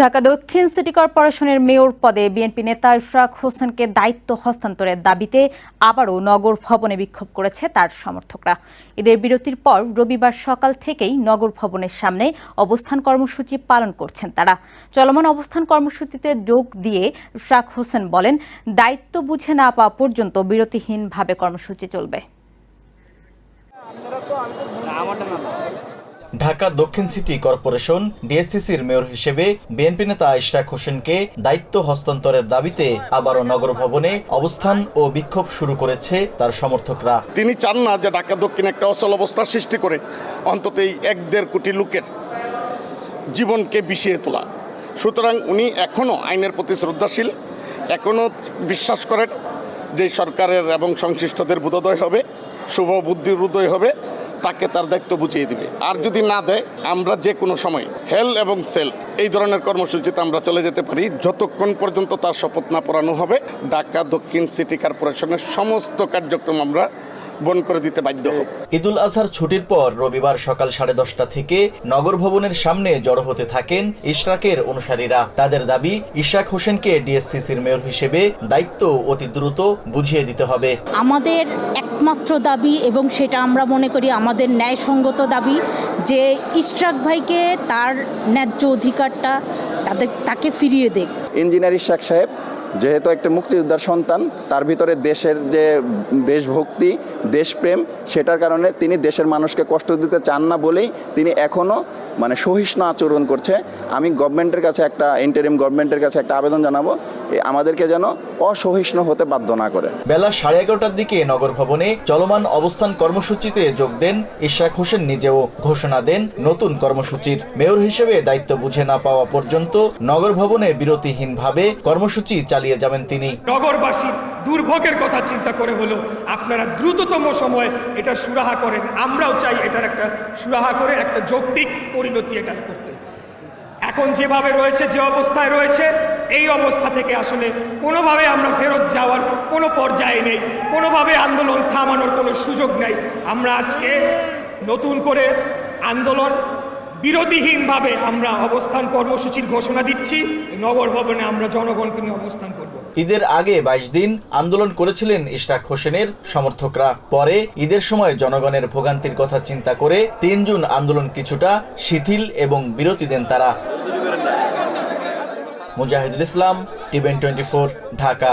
ঢাকা দক্ষিণ সিটি কর্পোরেশনের মেয়র পদে বিএনপি নেতা ইশরাক হোসেনকে দায়িত্ব হস্তান্তরের দাবিতে আবারও নগর ভবনে বিক্ষোভ করেছে তার সমর্থকরা। এদের বিরতির পর রবিবার সকাল থেকেই নগর ভবনের সামনে অবস্থান কর্মসূচি পালন করছেন তারা। চলমান অবস্থান কর্মসূচিতে যোগ দিয়ে ইশরাক হোসেন বলেন দায়িত্ব বুঝে না পাওয়া পর্যন্ত বিরতিহীনভাবে কর্মসূচি চলবে। ঢাকা দক্ষিণ সিটি কর্পোরেশন ডিএসসিসির মেয়র হিসেবে বিএনপি নেতা ইশরাক হোসেনকে দায়িত্ব হস্তান্তরের দাবিতে আবারও নগর ভবনে অবস্থান ও বিক্ষোভ শুরু করেছে তার সমর্থকরা। তিনি চান না যে ঢাকা দক্ষিণ একটা অচল অবস্থা সৃষ্টি করে, অন্তত এই এক দেড় কোটি লোকের জীবনকে বিষিয়ে তোলা। সুতরাং উনি এখনও আইনের প্রতি শ্রদ্ধাশীল এখনও বিশ্বাস করেন যে সরকারের এবং সংশ্লিষ্টদের বোধোদয় হবে, শুভ বুদ্ধির উদয় হবে। তাকে তার দায়িত্ব বুঝিয়ে দিবে। আর যদি না দেয়, আমরা যে কোনো সময় হেল এবং সেল, এই ধরনের কর্মসূচিতে আমরা চলে যেতে পারি। যতক্ষণ পর্যন্ত তার শপথ না পড়ানো হবে, ঢাকা দক্ষিণ সিটি কর্পোরেশনের সমস্ত কার্যক্রম আমরা বন্ধ করে দিতে বাধ্য হব। ঈদুল আজহার ছুটির পর রবিবার সকাল সাড়ে দশটা থেকে নগর ভবনের সামনে জড়ো হতে থাকেন ইশরাকের অনুসারীরা। তাদের দাবি ইশরাক হোসেনকে ডিএসসিসির মেয়র হিসেবে দায়িত্ব অতি দ্রুত বুঝিয়ে দিতে হবে। আমাদের একমাত্র দাবি এবং সেটা আমরা মনে করি আমাদের ন্যায়সঙ্গত দাবি যে ইশরাক ভাইকে তার ন্যায্য অধিকারটা তাদের তাকে ফিরিয়ে দেখ ইঞ্জিনিয়ার ইশাক সাহেব যেহেতু একটা মুক্তিযোদ্ধার সন্তান, তার ভিতরে দেশের যে দেশভক্তি, দেশপ্রেম, সেটার কারণে তিনি দেশের মানুষকে কষ্ট দিতে চান না বলেই তিনি এখনও মানে সহিষ্ণু আচরণ করছে। আমি গভর্নমেন্টের কাছে একটা ইন্টারিম গভর্নমেন্টের কাছে একটা আবেদন জানাব আমাদেরকে যেন অসহিষ্ণু হতে বাধ্য না করে। বেলা সাড়ে এগারোটার দিকে নগর ভবনে চলমান অবস্থান কর্মসূচিতে যোগ দেন ইশরাক হোসেন নিজেও। ঘোষণা দেন নতুন কর্মসূচির। মেয়র হিসেবে দায়িত্ব বুঝে না পাওয়া পর্যন্ত নগর ভবনে বিরতিহীনভাবে কর্মসূচি চালিয়ে যাবেন তিনি। নগরবাসীর দুর্ভোগের কথা চিন্তা করে হলো। আপনারা দ্রুততম সময়ে এটা সুরাহা করেন। আমরাও চাই এটার একটা সুরাহা করে একটা যৌক্তিক পরিণতি এটার করতে। এখন যেভাবে রয়েছে, যে অবস্থায় রয়েছে, এই অবস্থা থেকে আসলে কোনোভাবে আমরা ফেরত যাওয়ার কোনো পর্যায়ে নেই, কোনোভাবে আন্দোলন থামানোর কোনো সুযোগ নেই। আমরা আজকে নতুন করে আন্দোলন বিরতিহীনভাবে আমরা অবস্থান কর্মসূচির ঘোষণা দিচ্ছি, নগর ভবনে আমরা জনগণকে নিয়ে অবস্থান করব। ঈদের আগে বাইশ দিন আন্দোলন করেছিলেন ইশরাক হোসেনের সমর্থকরা। পরে ঈদের সময় জনগণের ভোগান্তির কথা চিন্তা করে তিন জুন আন্দোলন কিছুটা শিথিল এবং বিরতি দেন তারা। মুজাহিদুল ইসলাম টিভেন টোয়েন্টি ঢাকা।